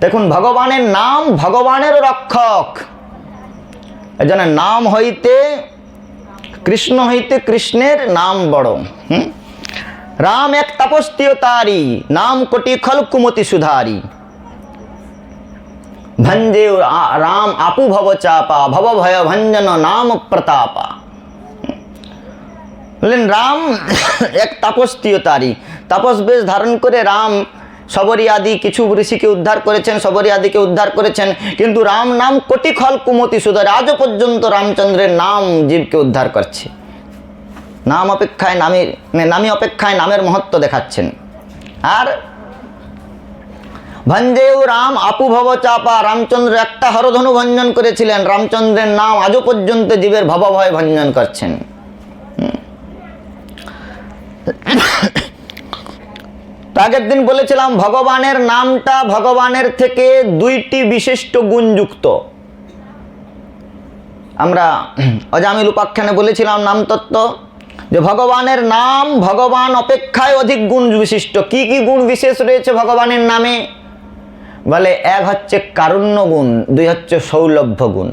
দেখুন, ভগবানের নাম ভগবানের রক্ষক। এজন্য নাম হইতে কৃষ্ণ হইতে কৃষ্ণের নাম বড়? রাম এক তপস্তীয় তারি নাম কোটি খল কুমতি সুধারি। ভঞ্জে রাম আপু ভব চাপা, ভব ভয় ভঞ্জন নাম প্রতাপা। বললেন, রাম এক তাপস্তীয় তারি তাপস বেশ ধারণ করে রাম সবরী আদি কিছু ঋষিকে উদ্ধার করেছেন সবরী আদিকে উদ্ধার করেছেন, কিন্তু রাম নাম কোটি খল কুমতি সুধার। আজও পর্যন্ত রামচন্দ্রের নাম জীবকে উদ্ধার করছে। নাম অপেক্ষায় নামের নামী অপেক্ষায় নামের মহত্ব দেখাচ্ছেন। আর ভঞ্জেউ রাম আপু ভব চাপা, রামচন্দ্র একটা হরধনু ভঞ্জন করেছিলেন। রামচন্দ্রের নাম আজও পর্যন্ত জীবের ভবভয় ভঞ্জন করছেন। আগের দিন বলেছিলাম, ভগবানের নামটা ভগবানের থেকে দুইটি বিশিষ্ট গুণযুক্ত। আমরা অজামিল উপাখ্যানে বলেছিলাম নামতত্ত্ব যে ভগবানের নাম, ভগবান অপেক্ষায় অধিক গুণ বিশিষ্ট। কি কি গুণ বিশেষ রয়েছে ভগবানের নামে? বলে এক হচ্ছে কারুণ্য গুণ, দুই হচ্ছে সৌলভ্য গুণ।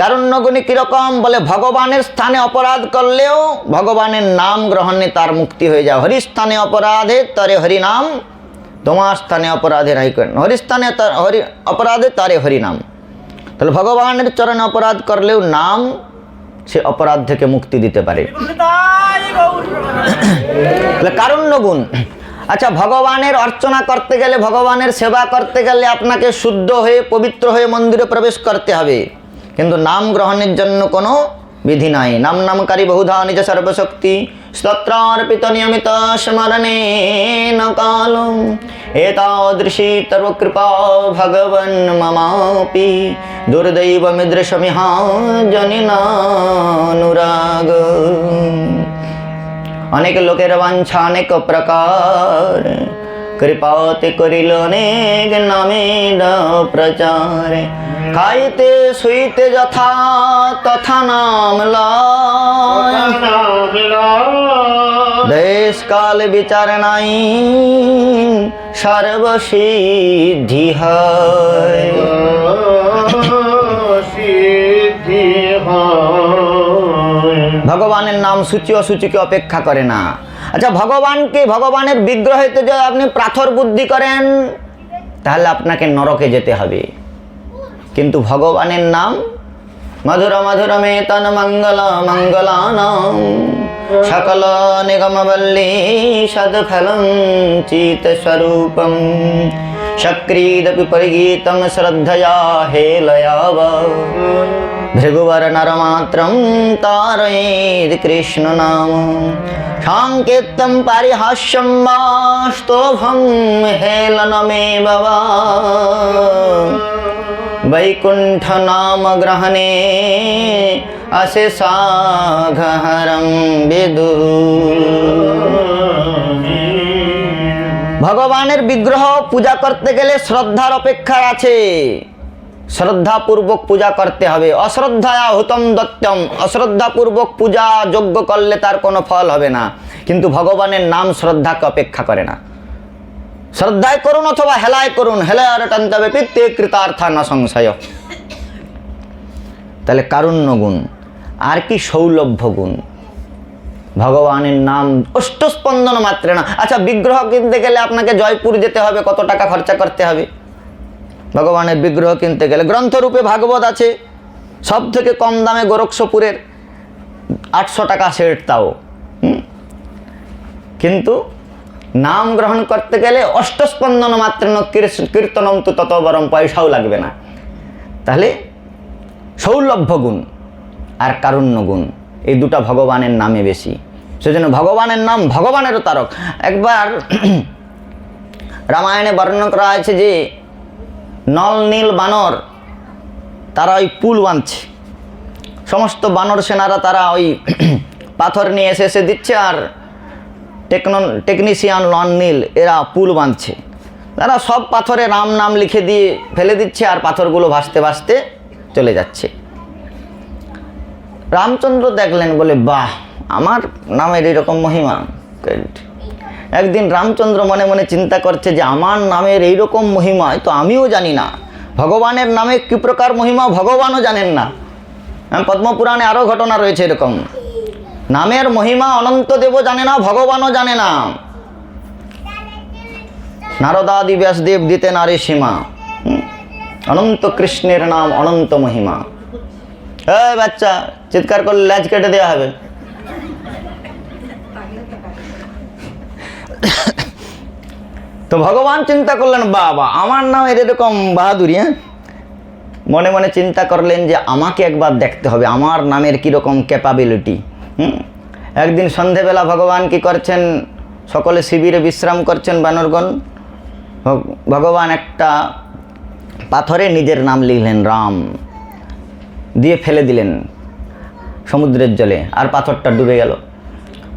কারুণ্য গুণে কীরকম বলে ভগবানের স্থানে অপরাধ করলেও ভগবানের নাম গ্রহণে তার মুক্তি হয়ে যায়। হরিস্থানে অপরাধে তরে হরিনাম, তোমার স্থানে অপরাধে রাই করেন। হরিস্থানে হরি অপরাধে তারে হরিনাম। তাহলে ভগবানের চরণে অপরাধ করলেও নাম সে অপরাধ থেকে মুক্তি দিতে পারে। তাহলে কারুণ্য গুণ আচ্ছা ভগবানের অর্চনা করতে গেলে, ভগবানের সেবা করতে গেলে আপনাকে শুদ্ধ হয়ে, পবিত্র হয়ে মন্দিরে প্রবেশ করতে হবে। কিন্তু নাম গ্রহণের জন্য কোনো বিধি নাই। নাম নামকারী বহুধা নিজ সর্বশক্তি। স্তোত্রার্পিত নিয়মিত স্মরণে কালম এতাদৃশী তর্ব কৃপা ভগবন মমাপি। দুর্দৈব মিদৃশমিহা জনিনানুরাগ অনেক লোকের বাঞ্ছা, অনেক প্রকার। কৃপাতে করিল অনেক নামে প্রচার। খাইতে শুইতে যথা তথা নাম দেশ কাল বিচার নাই সর্বসিদ্ধি হয়। ভগবানের নাম সূচি অসূচিকে অপেক্ষা করে না। আচ্ছা ভগবানকে ভগবানের বিগ্রহেতে যদি আপনি প্রাথর বুদ্ধি করেন? তাহলে আপনাকে নরকে যেতে হবে। কিন্তু ভগবানের নাম মধুর মধুর মেতন মঙ্গল মঙ্গলানাম। সকল নিগমবল্লী সদফলম চিত স্বরূপম। সক্রিদপি পরিগীতম শ্রদ্ধয়া হেলয়াব ভৃগুবর নরমাত্রম তারয়েদ কৃষ্ণ নাম সাংকেত্যম পারিহাস্যম বা স্তোভম হেলনমে বাবা वैकुण्ठ नाम ग्रहणे अशेषाघहरं বিদু ভগবানের বিগ্রহ পূজা করতে গেলে শ্রদ্ধার অপেক্ষা আছে শ্রদ্ধাপূর্বক পূজা করতে হবে। অশ্রদ্ধায়া হুতম দত্তম। অশ্রদ্ধাপূর্বক পূজা যোগ্য করলে তার কোনো ফল হবে না। কিন্তু ভগবানের নাম শ্রদ্ধাকে অপেক্ষা করে না। শ্রদ্ধায় করুন অথবা হেলায় করুন হেলায় টান্তবে পিত্তে কৃতার্থা না সংশয়। তাহলে কারুণ্য গুণ, আর কি সৌলভ্য গুণ? ভগবানের নাম অষ্টস্পন্দন মাত্রে না। আচ্ছা বিগ্রহ কিনতে গেলে আপনাকে জয়পুর যেতে হবে, কত টাকা খরচা করতে হবে? ভগবানের বিগ্রহ কিনতে গেলে গ্রন্থরূপে ভাগবত আছে। সব থেকে কম দামে গোরক্ষপুরের আটশো টাকা সেট তাও। কিন্তু নাম গ্রহণ করতে গেলে অষ্টস্পন্দন মাত্র কীর্তনম তো তত বরং পয়সাও লাগবে না। তাহলে সৌলভ্য গুণ আর কারুণ্য গুণ, এই দুটা ভগবানের নামে বেশি। সেজন্য ভগবানের নাম ভগবানেরও তারক। একবার রামায়ণে বর্ণনা করা আছে যে নল নীল বানর, তারা ওই পুল বাঁধছে। সমস্ত বানর সেনারা তারা ওই পাথর নিয়ে এসে এসে দিচ্ছে আর টেকনো, টেকনিশিয়ান লন নীল, এরা পুল বাঁধছে। তারা সব পাথরে রাম নাম লিখে দিয়ে ফেলে দিচ্ছে আর পাথরগুলো ভাসতে ভাসতে চলে যাচ্ছে। রামচন্দ্র দেখলেন বলে, বাহ, আমার নামের এরকম মহিমা. একদিন রামচন্দ্র মনে মনে চিন্তা করছে যে আমার নামের এইরকম মহিমা তো আমিও জানি না। ভগবানের নামে কী প্রকার মহিমা ভগবানও জানেন না। হ্যাঁ, পদ্মপুরাণে আরও ঘটনা রয়েছে এরকম। নামের মহিমা অনন্ত দেব জানে না ভগবানও জানে না। নারদাদি ব্যাসদেব দিতে নারী সীমা। অনন্ত কৃষ্ণের নাম অনন্ত মহিমা। এ বাচ্চা চিৎকার করলে ল্যাজ কেটে দেওয়া হবে। তো ভগবান চিন্তা করলেন, বাবা, আমার নাম এরকম বাহাদুরি হ্যাঁ? মনে মনে চিন্তা করলেন যে আমাকে একবার দেখতে হবে, আমার নামের কীরকম ক্যাপাবিলিটি হুম? একদিন সন্ধেবেলা ভগবান কি করছেন, সকলে শিবিরে বিশ্রাম করছেন বানরগণ। ভগবান একটা পাথরে নিজের নাম লিখলেন, রাম, দিয়ে ফেলে দিলেন সমুদ্রের জলে, আর পাথরটা ডুবে গেল।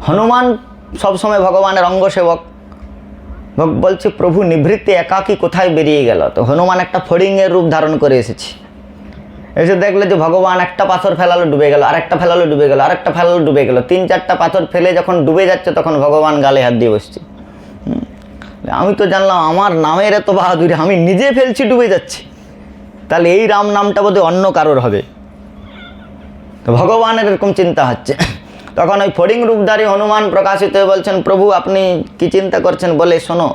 হনুমান সবসময় ভগবানের অঙ্গসেবক। বলছে, প্রভু নিভৃত্তে একাকী কোথায় বেরিয়ে গেল? তো হনুমান একটা ফড়িংয়ের রূপ ধারণ করে এসেছে। এসে দেখলে যে ভগবান একটা পাথর ফেলালো, ডুবে গেল, আরেকটা ফেলালো, ডুবে গেল, আরেকটা ফেলালো, ডুবে গেল। তিন চারটা পাথর ফেলে যখন ডুবে যাচ্ছে, তখন ভগবান গালে হাত দিয়ে বসছে। আমি তো জানলাম, আমার নামের এত বাহাদুরি, আমি নিজে ফেলছি, ডুবে যাচ্ছি। তাহলে এই রাম নামটা বোধহয় অন্য কারোর হবে। তো ভগবানের এরকম চিন্তা হচ্ছে। তখন ওই ফড়িং রূপধারী হনুমান প্রকাশিত হয়ে বলছেন, প্রভু, আপনি কি চিন্তা করছেন? বলে, শোনো,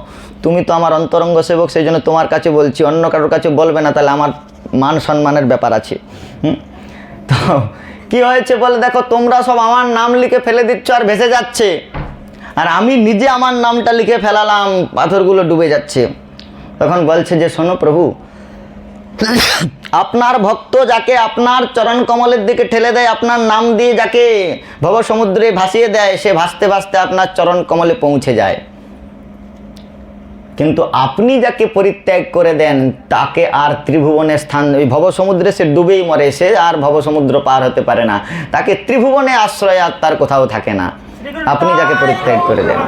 তুমি তো আমার অন্তরঙ্গ সেবক সেই জন্য তোমার কাছে বলছি, অন্য কারোর কাছে বলবে না, তাহলে আমার মান সম্মানের ব্যাপার আছে। হুম? তো কি হয়েছে বলে, দেখো, তোমরা সব আমার নাম লিখে ফেলে দিচ্ছ আর ভেসে যাচ্ছে। আর আমি নিজে আমার নামটা লিখে ফেলালাম, পাথরগুলো ডুবে যাচ্ছে। তখন বলছে যে, শোনো প্রভু আপনার ভক্ত যাকে আপনার চরণ কমলের দিকে ঠেলে দেয়, আপনার নাম দিয়ে যাকে ভব সমুদ্রে ভাসিয়ে দেয়, সে ভাসতে ভাসতে আপনার চরণ কমলে পৌঁছে যায়। কিন্তু আপনি যাকে পরিত্যাগ করে দেন, তাকে আর ত্রিভুবনের স্থান, ওই ভব সমুদ্রে সে ডুবেই মরে, সে আর ভব সমুদ্র পার হতে পারে না। তাকে ত্রিভুবনে আশ্রয় আর তার কোথাও থাকে না। আপনি যাকে পরিত্যাগ করে দেন।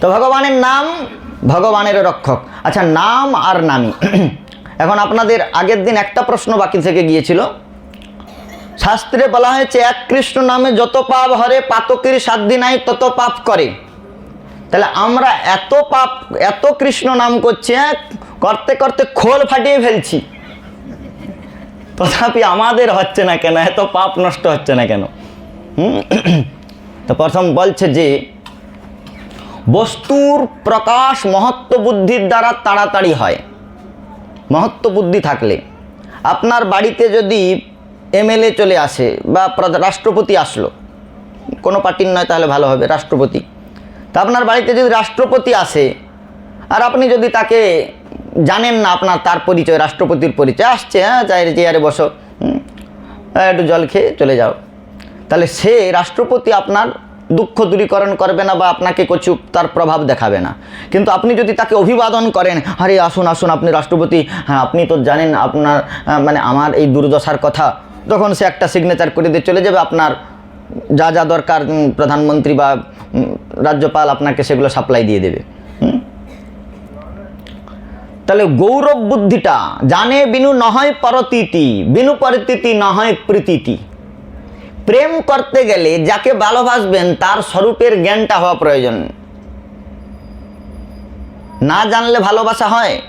তো ভগবানের নাম ভগবানের রক্ষক। আচ্ছা নাম আর নামী এখন আপনাদের আগের দিন একটা প্রশ্ন বাকি থেকে গিয়েছিল। শাস্ত্রে বলা হয়েছে, এক কৃষ্ণ নামে যত পাপ হরে, পাতকের সাধ্য নাই তত পাপ করে। তাহলে আমরা এত পাপ, এত কৃষ্ণ নাম করছি হ্যাঁ? করতে করতে খোল ফাটিয়ে ফেলছি। তথাপি আমাদের হচ্ছে না কেন? এত পাপ নষ্ট হচ্ছে না কেন? হুম? তো প্রথম বলছে যে বস্তুর প্রকাশ মহত্ব বুদ্ধির দ্বারা তাড়াতাড়ি হয়। মহত্ব বুদ্ধি থাকলে। আপনার বাড়িতে যদি এমএলএ চলে আসে বা রাষ্ট্রপতি আসলো, কোনো পার্টির নয় তাহলে ভালো হবে, রাষ্ট্রপতি। তা আপনার বাড়িতে যদি রাষ্ট্রপতি আসে, আর আপনি যদি তাকে জানেন না আপনার তার পরিচয়, রাষ্ট্রপতির পরিচয়, আসছে হ্যাঁ চায়ের চেয়ারে বসো একটু জল খেয়ে চলে যাও। তাহলে সে রাষ্ট্রপতি আপনার দুঃখ দূরীকরণ করবে না বা আপনাকে কিছু তার প্রভাব দেখাবে না। কিন্তু আপনি যদি তাকে অভিবাদন করেন, আরে, আসুন আসুন, আপনি রাষ্ট্রপতি হ্যাঁ আপনি তো জানেন আপনার মানে আমার এই দুর্দশার কথা। তখন সে একটা সিগনেচার করে দিয়ে চলে যাবে, আপনার যা যা দরকার প্রধানমন্ত্রী বা রাজ্যপাল আপনাকে সেগুলো সাপ্লাই দিয়ে দেবে। তাহলে গৌরব বুদ্ধিটা, জানে বিনু নহয় পরতীতি, বিনু পরিতীতি নহয় প্রীতিতি প্রেম করতে গেলে যাকে ভালোবাসবেন, তার স্বরূপের জ্ঞানটা হওয়া প্রয়োজন। না জানলে ভালোবাসা হয়?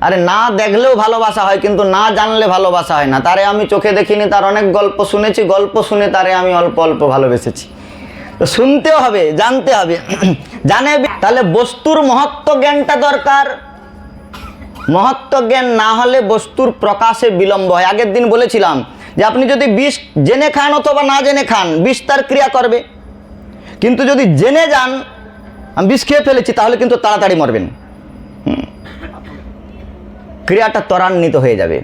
আরে না দেখলেও ভালোবাসা হয়, কিন্তু না জানলে ভালোবাসা হয় না। তারে আমি চোখে দেখিনি, তার অনেক গল্প শুনেছি, গল্প শুনে তারে আমি অল্প অল্প ভালোবেসেছি। তো শুনতেও হবে, জানতে হবে। জানে তাহলে বস্তুর মহত্ব জ্ঞানটা দরকার। মহত্ব জ্ঞান না হলে বস্তুর প্রকাশে বিলম্ব হয়। আগের দিন বলেছিলাম যে আপনি যদি বিষ জেনে খান অথবা না জেনে খান, বিষ তার ক্রিয়া করবে। কিন্তু যদি জেনে যান, আমি বিষ খেয়ে ফেলেছি, তাহলে কিন্তু তাড়াতাড়ি মরবেন। ক্রিয়াটা ত্বরান্বিত হয়ে যাবে।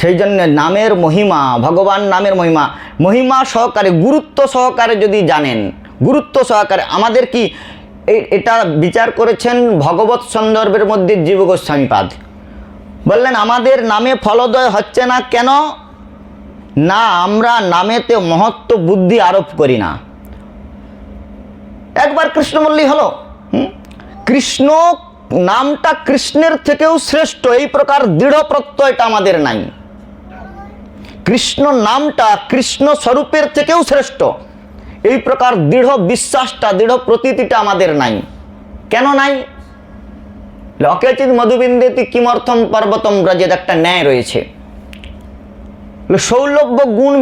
সেই জন্য নামের মহিমা, ভগবান নামের মহিমা মহিমা সহকারে, গুরুত্ব সহকারে যদি জানেন, গুরুত্ব সহকারে আমাদের কি এটা বিচার করেছেন ভগবত সন্দর্ভের মধ্যে জীব গোস্বামীপাদ বললেন, আমাদের নামে ফলদয় হচ্ছে না কেন? না, আমরা নামেতে মহত্ব বুদ্ধি আরোপ করি না। একবার কৃষ্ণ হলো কৃষ্ণ নামটা কৃষ্ণের থেকেও শ্রেষ্ঠ, এই প্রকার দৃঢ় প্রত্যয়টা আমাদের নাই। কৃষ্ণ নামটা কৃষ্ণ স্বরূপের থেকেও শ্রেষ্ঠ, এই প্রকার দৃঢ় বিশ্বাসটা, দৃঢ় প্রতীতিটা আমাদের নাই। কেন নাই? লকেচিত মধুবিন্দেতি কিমর্থম পর্বতম ব্রজেদ একটা ন্যায় রয়েছে। সৌলভ্য গুণ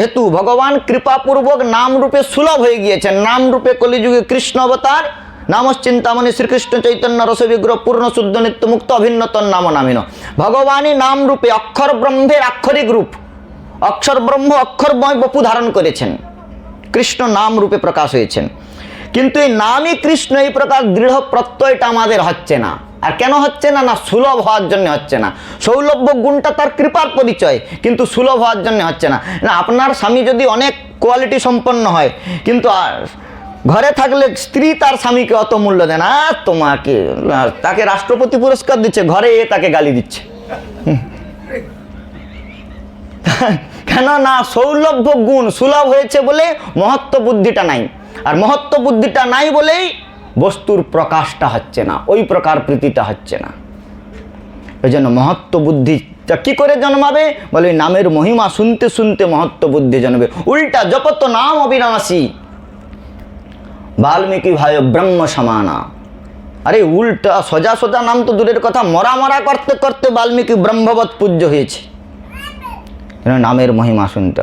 হেতু, ভগবান কৃপাপূর্বক নাম রূপে সুলভ হয়ে গিয়েছেন। নাম রূপে কলিযুগে কৃষ্ণ অবতার, নামশ্চিন্তামণি শ্রীকৃষ্ণ চৈতন্য রসবিগ্রহ পূর্ণ শুদ্ধ নিত্য মুক্ত অভিন্নতন নাম নামিন ভগবানই নাম রূপে অক্ষর ব্রহ্মের আক্ষরিক রূপ। অক্ষর ব্রহ্ম অক্ষরময় বপু ধারণ করেছেন। কৃষ্ণ নাম রূপে প্রকাশ হয়েছেন। কিন্তু এই নামই কৃষ্ণ এই প্রকার দৃঢ় প্রত্যয়টা আমাদের হচ্ছে না। আর কেন হচ্ছে না না সুলভ হওয়ার জন্য হচ্ছে না? সৌলভ্য গুণটা তার কৃপার পরিচয় কিন্তু সুলভ হওয়ার জন্য হচ্ছে না। না আপনার স্বামী যদি অনেক কোয়ালিটি সম্পন্ন হয় কিন্তু ঘরে থাকলে স্ত্রী তার স্বামীকে অত মূল্য দেয় না "আহ, তোমাকে তাকে রাষ্ট্রপতি পুরস্কার দিচ্ছে ঘরে এ তাকে গালি দিচ্ছে। কেন না সৌলভ্য গুণ সুলভ হয়েছে বলে মহত্ব বুদ্ধিটা নাই। আর মহত্ব বুদ্ধিটা নাই বলেই বস্তুর প্রকাশটা হচ্ছে না, ওই প্রকার প্রীতিটা হচ্ছে না। ওই জন্য মহত্ব বুদ্ধিটা কি করে জন্মাবে? বলে নামের মহিমা শুনতে শুনতে মহত্ব বুদ্ধি জন্মবে। উল্টা জপত নাম অবিনাশী। বাল্মীকি ভাই ব্রহ্ম সমানা। আরে উল্টা সোজা সোজা নাম তো দূরের কথা, মরা মরা করতে করতে বাল্মীকি ব্রহ্মবৎ পূজ্য হয়েছে। নামের মহিমা শুনতে হবে।